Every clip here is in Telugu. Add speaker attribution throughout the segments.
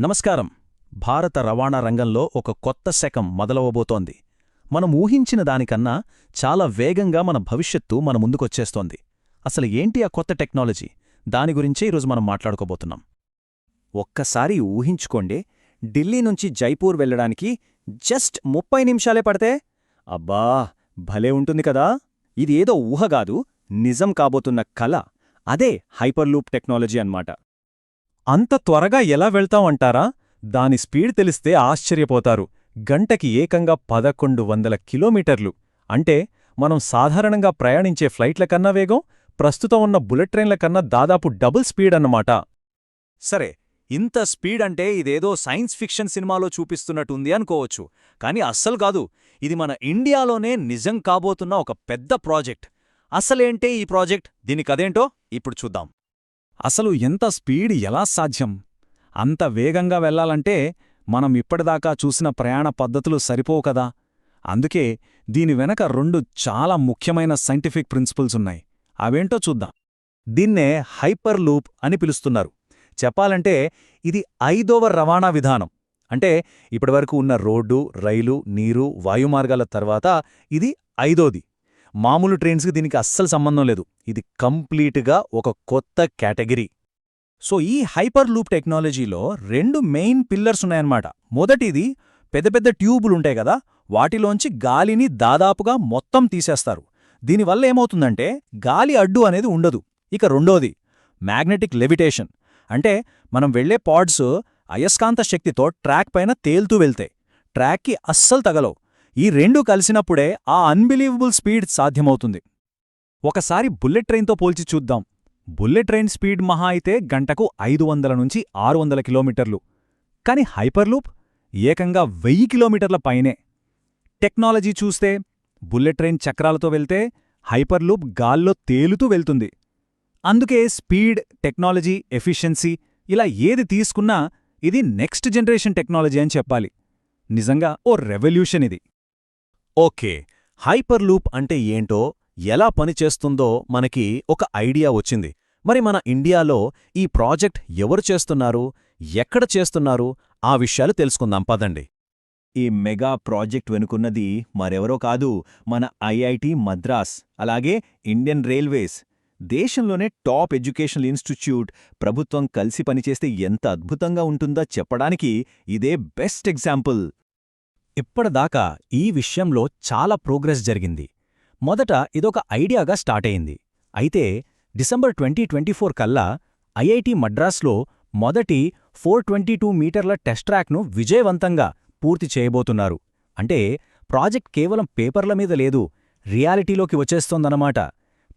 Speaker 1: నమస్కారం. భారత రవాణా రంగంలో ఒక కొత్త శకం మొదలవబోతోంది. మనం ఊహించిన దానికన్నా చాలా వేగంగా మన భవిష్యత్తు మన ముందుకొచ్చేస్తోంది. అసలు ఏంటి ఆ కొత్త టెక్నాలజీ? దాని గురించే ఈరోజు మనం మాట్లాడుకోబోతున్నాం.
Speaker 2: ఒక్కసారి ఊహించుకోండి ఢిల్లీ నుంచి జైపూర్ వెళ్ళడానికి జస్ట్ ముప్పై నిమిషాలే పడితే? అబ్బా భలే ఉంటుంది కదా! ఇది ఏదో ఊహగాదు నిజం కాబోతున్న కల అదే హైపర్లూప్ టెక్నాలజీ అన్నమాట.
Speaker 3: అంత త్వరగా ఎలా వెళ్తామంటారా దాని స్పీడ్ తెలిస్తే ఆశ్చర్యపోతారు. గంటకి ఏకంగా పదకొండు వందల కిలోమీటర్లు. అంటే మనం సాధారణంగా ప్రయాణించే ఫ్లైట్ల కన్నా వేగం ప్రస్తుతం ఉన్న బుల్లెట్ ట్రైన్ల కన్నా దాదాపు డబుల్ స్పీడ్ అన్నమాట.
Speaker 2: సరే ఇంత స్పీడ్ అంటే ఇదేదో సైన్స్ ఫిక్షన్ సినిమాలో చూపిస్తున్నట్టుంది అనుకోవచ్చు. కానీ అస్సలు కాదు. ఇది మన ఇండియాలోనే నిజం కాబోతున్న ఒక పెద్ద ప్రాజెక్ట్. అసలేంటే ఈ ప్రాజెక్ట్? దీని కదేంటో ఇప్పుడు చూద్దాం.
Speaker 3: అసలు ఎంత స్పీడ్ ఎలా సాధ్యం? అంత వేగంగా వెళ్ళాలంటే మనం ఇప్పటిదాకా చూసిన ప్రయాణ పద్ధతులు సరిపోవు కదా. అందుకే దీని వెనక రెండు చాలా ముఖ్యమైన సైంటిఫిక్ ప్రిన్సిపల్స్ ఉన్నాయి. అవేంటో చూద్దాం. దీన్నే హైపర్ లూప్ అని పిలుస్తున్నారు. చెప్పాలంటే ఇది ఐదవ రవాణా విధానం. అంటే ఇప్పటివరకు ఉన్న రోడ్డు రైలు నీరు వాయుమార్గాల తర్వాత ఇది ఐదోది. మామూలు ట్రైన్స్కి దీనికి అస్సలు సంబంధం లేదు. ఇది కంప్లీట్గా ఒక కొత్త కేటగిరీ. సో ఈ హైపర్ లూప్ టెక్నాలజీలో రెండు మెయిన్ పిల్లర్స్ ఉన్నాయన్నమాట. మొదటిది పెద్ద పెద్ద ట్యూబులుంటాయి కదా వాటిలోంచి గాలిని దాదాపుగా మొత్తం తీసేస్తారు. దీనివల్ల ఏమవుతుందంటే గాలి అడ్డు అనేది ఉండదు. ఇక రెండోది మ్యాగ్నెటిక్ లెవిటేషన్. అంటే మనం వెళ్ళే పాడ్స్ అయస్కాంత శక్తితో ట్రాక్ పైన తేల్తూ వెళ్తాయి. ట్రాక్కి అస్సలు తగలవు. ఈ రెండు కలిసినప్పుడే ఆ అన్బిలీవబుల్ స్పీడ్ సాధ్యమవుతుంది. ఒకసారి బుల్లెట్ ట్రైన్తో పోల్చి చూద్దాం. బుల్లెట్ ట్రైన్ స్పీడ్ మహా అయితే గంటకు ఐదు వందల నుంచి ఆరు వందల కిలోమీటర్లు. కాని హైపర్లూప్ ఏకంగా వెయ్యి కిలోమీటర్ల పైనే. టెక్నాలజీ చూస్తే బుల్లెట్ ట్రైన్ చక్రాలతో వెళ్తే హైపర్లూప్ గాల్లో తేలుతూ వెళ్తుంది. అందుకే స్పీడ్ టెక్నాలజీ ఎఫిషియన్సీ ఇలా ఏది తీసుకున్నా ఇది నెక్స్ట్ జనరేషన్ టెక్నాలజీ అని చెప్పాలి. నిజంగా ఓ రెవల్యూషన్ ఇది.
Speaker 1: ఓకే హైపర్ లూప్ అంటే ఏంటో ఎలా పనిచేస్తుందో మనకి ఒక ఐడియా వచ్చింది. మరి మన ఇండియాలో ఈ ప్రాజెక్ట్ ఎవరు చేస్తున్నారు ఎక్కడ చేస్తున్నారు ఆ విషయాలు తెలుసుకుందాం పదండి.
Speaker 2: ఈ మెగా ప్రాజెక్ట్ వెనుకున్నది మరెవరో కాదు మన ఐఐటి మద్రాస్ అలాగే ఇండియన్ రైల్వేస్. దేశంలోనే టాప్ ఎడ్యుకేషనల్ ఇన్స్టిట్యూట్ ప్రభుత్వం కలిసి పనిచేస్తే ఎంత అద్భుతంగా ఉంటుందో చెప్పడానికి ఇదే బెస్ట్ ఎగ్జాంపుల్.
Speaker 3: ఇప్పటిదాకా ఈ విషయంలో చాలా ప్రోగ్రెస్ జరిగింది. మొదట ఇదొక ఐడియాగా స్టార్ట్ అయింది. అయితే డిసెంబర్ ట్వంటీ ట్వంటీ ఫోర్ కల్లా ఐఐటి మద్రాస్లో మొదటి ఫోర్ ట్వంటీ టూ మీటర్ల టెస్ట్ ట్రాక్ను విజయవంతంగా పూర్తి చేయబోతున్నారు. అంటే ప్రాజెక్ట్ కేవలం పేపర్ల మీద లేదు రియాలిటీలోకి వచ్చేస్తోందన్నమాట.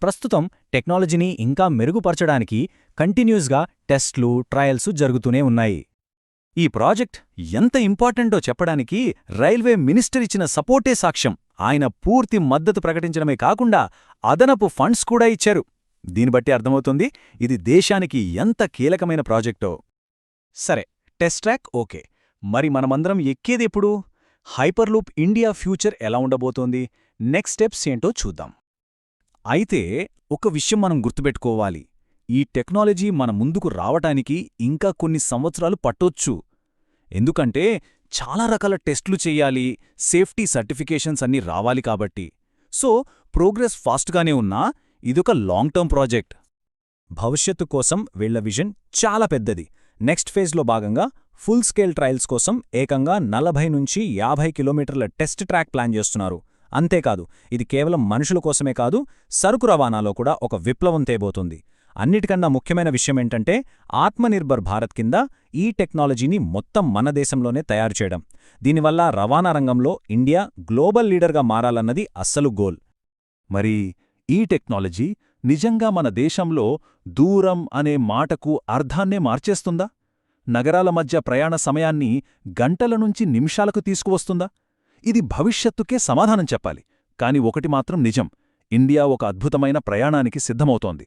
Speaker 3: ప్రస్తుతం టెక్నాలజీని ఇంకా మెరుగుపరచడానికి కంటిన్యూస్గా టెస్ట్లు ట్రయల్సు జరుగుతూనే ఉన్నాయి. ఈ ప్రాజెక్ట్ ఎంత ఇంపార్టెంటో చెప్పడానికి రైల్వే మినిస్టర్ ఇచ్చిన సపోర్టే సాక్ష్యం. ఆయన పూర్తి మద్దతు ప్రకటించడమే కాకుండా అదనపు ఫండ్స్ కూడా ఇచ్చారు. దీని బట్టి అర్థమవుతుంది ఇది దేశానికి ఎంత కీలకమైన ప్రాజెక్టో. సరే టెస్ట్ ట్రాక్ ఓకే. మరి మనమందరం ఎక్కేదెప్పుడు హైపర్లూప్ ఇండియా ఫ్యూచర్ ఎలా ఉండబోతోంది? నెక్స్ట్ స్టెప్స్ ఏంటో చూద్దాం. అయితే ఒక విషయం మనం గుర్తుపెట్టుకోవాలి. ఈ టెక్నాలజీ మన ముందుకు రావటానికి ఇంకా కొన్ని సంవత్సరాలు పట్టొచ్చు. ఎందుకంటే చాలా రకాల టెస్టులు చెయ్యాలి సేఫ్టీ సర్టిఫికేషన్స్ అన్నీ రావాలి కాబట్టి. సో ప్రోగ్రెస్ ఫాస్ట్గానే ఉన్నా ఇదొక లాంగ్ టర్మ్ ప్రాజెక్ట్. భవిష్యత్తు కోసం వీళ్ళ విజన్ చాలా పెద్దది. నెక్స్ట్ ఫేజ్లో భాగంగా ఫుల్ స్కేల్ ట్రయల్స్ కోసం ఏకంగా నలభై నుంచి యాభై కిలోమీటర్ల టెస్ట్ ట్రాక్ ప్లాన్ చేస్తున్నారు. అంతేకాదు ఇది కేవలం మనుషుల కోసమే కాదు సరుకు రవాణాలో కూడా ఒక విప్లవం తేబోతుంది. అన్నిటికన్నా ముఖ్యమైన విషయమేంటంటే ఆత్మనిర్భర్ భారత్ కింద ఈ టెక్నాలజీని మొత్తం మన దేశంలోనే తయారు చేయడం. దీనివల్ల రవాణా రంగంలో ఇండియా గ్లోబల్ లీడర్గా మారాలన్నది అస్సలు గోల్.
Speaker 1: మరి ఈ టెక్నాలజీ నిజంగా మన దేశంలో దూరం అనే మాటకు అర్థాన్నే మార్చేస్తుందా? నగరాల మధ్య ప్రయాణ సమయాన్ని గంటల నుంచి నిమిషాలకు తీసుకువస్తుందా? ఇది భవిష్యత్తుకే సమాధానం చెప్పాలి. కాని ఒకటి మాత్రం నిజం ఇండియా ఒక అద్భుతమైన ప్రయాణానికి సిద్ధమవుతోంది.